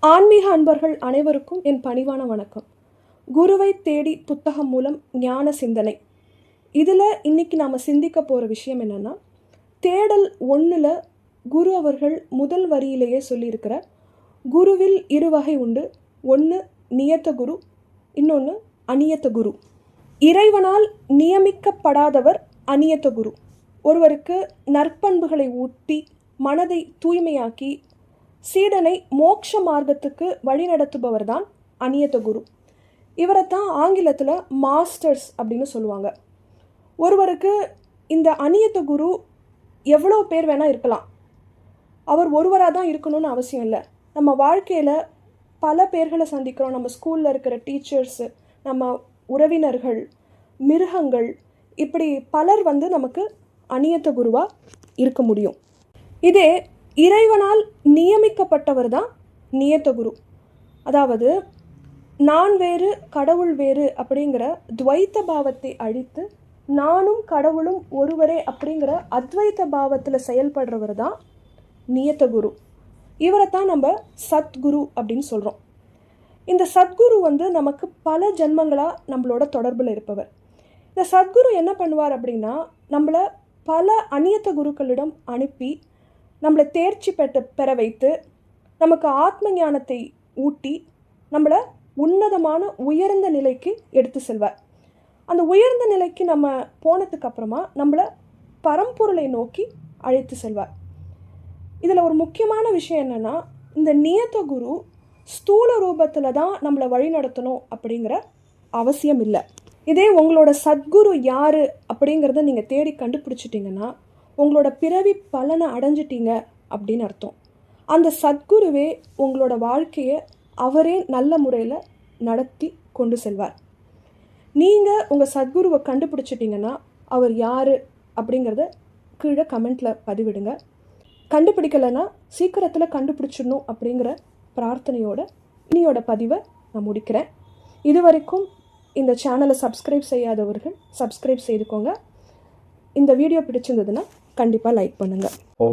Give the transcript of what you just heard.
ஆன்மீக அன்பர்கள் அனைவருக்கும் என் பணிவான வணக்கம். குருவை தேடி புத்தகம் மூலம் ஞான சிந்தனை. இதில் இன்னைக்கு நாம் சிந்திக்க போகிற விஷயம் என்னென்னா தேடல் ஒன்றில் குரு அவர்கள் முதல் வரியிலேயே சொல்லியிருக்கிற குருவில் இரு வகை உண்டு. ஒன்று நியத்த குரு இன்னொன்று அநியத்த குரு. இறைவனால் நியமிக்கப்படாதவர் அநியத்த குரு. ஒருவருக்கு நற்பண்புகளை ஊட்டி மனதை தூய்மையாக்கி சீடனை மோட்ச மார்க்கத்துக்கு வழிநடத்துபவர் தான் அநியத்த குரு இவரை தான் ஆங்கிலத்தில் மாஸ்டர்ஸ் அப்படின்னு சொல்லுவாங்க. ஒருவருக்கு இந்த அநியத்த குரு எவ்வளோ பேர் வேணால் இருக்கலாம். அவர் ஒருவராக தான் இருக்கணும்னு அவசியம் இல்லை. நம்ம வாழ்க்கையில் பல பேர்களை சந்திக்கிறோம். நம்ம ஸ்கூலில் இருக்கிற டீச்சர்ஸு நம்ம உறவினர்கள் மிருகங்கள் இப்படி பலர் வந்து நமக்கு அநியத்த குருவாக இருக்க முடியும். இதே இறைவனால் நியமிக்கப்பட்டவர் தான் நியத்த குரு. அதாவது நான் வேறு கடவுள் வேறு அப்படிங்கிற துவைத்த பாவத்தை அழித்து நானும் கடவுளும் ஒருவரே அப்படிங்கிற அத்வைத்த பாவத்தில் செயல்படுறவர் தான் நியத்த குரு. இவரை தான் நம்ம சத்குரு அப்படின்னு சொல்கிறோம் இந்த சத்குரு வந்து நமக்கு பல ஜென்மங்களாக நம்மளோட தொடர்பில் இருப்பவர். இந்த சத்குரு என்ன பண்ணுவார் அப்படின்னா நம்மளை பல அந்நியத்த குருக்களிடம் அனுப்பி நம்மளை தேர்ச்சி பெற்ற பெற வைத்து நமக்கு ஆத்ம ஞானத்தை ஊட்டி நம்மளை உன்னதமான உயர்ந்த நிலைக்கு எடுத்து செல்வார். அந்த உயர்ந்த நிலைக்கு நம்ம போனதுக்கு அப்புறமா நம்மளை பரம்பொருளை நோக்கி அழைத்து செல்வார். இதில் ஒரு முக்கியமான விஷயம் என்னென்னா இந்த நியத்த குரு ஸ்தூல ரூபத்தில் தான் நம்மளை வழிநடத்தணும் அப்படிங்கிற அவசியம் இல்லை. இதே உங்களோட சத்குரு யார் அப்படிங்கிறத நீங்கள் தேடி கண்டுபிடிச்சிட்டிங்கன்னா உங்களோட பிறவி பலனை அடைஞ்சிட்டீங்க அப்படின்னு அர்த்தம். அந்த சத்குருவே உங்களோட வாழ்க்கையை அவரே நல்ல முறையில் நடத்தி கொண்டு செல்வார். நீங்கள் உங்கள் சத்குருவை கண்டுபிடிச்சிட்டிங்கன்னா அவர் யார் அப்படிங்கிறத கீழே கமெண்ட்டில் பதிவிடுங்க. கண்டுபிடிக்கலைன்னா சீக்கிரத்தில் கண்டுபிடிச்சிடணும் அப்படிங்கிற பிரார்த்தனையோட இன்னியோட பதிவை நான் முடிக்கிறேன். இது வரைக்கும் இந்த சேனலை சப்ஸ்கிரைப் செய்யாதவர்கள் சப்ஸ்கிரைப் செய்துக்கோங்க. இந்த வீடியோ பிடிச்சிருந்ததுன்னா கண்டிப்பாக லைக் பண்ணுங்கள் ஓ.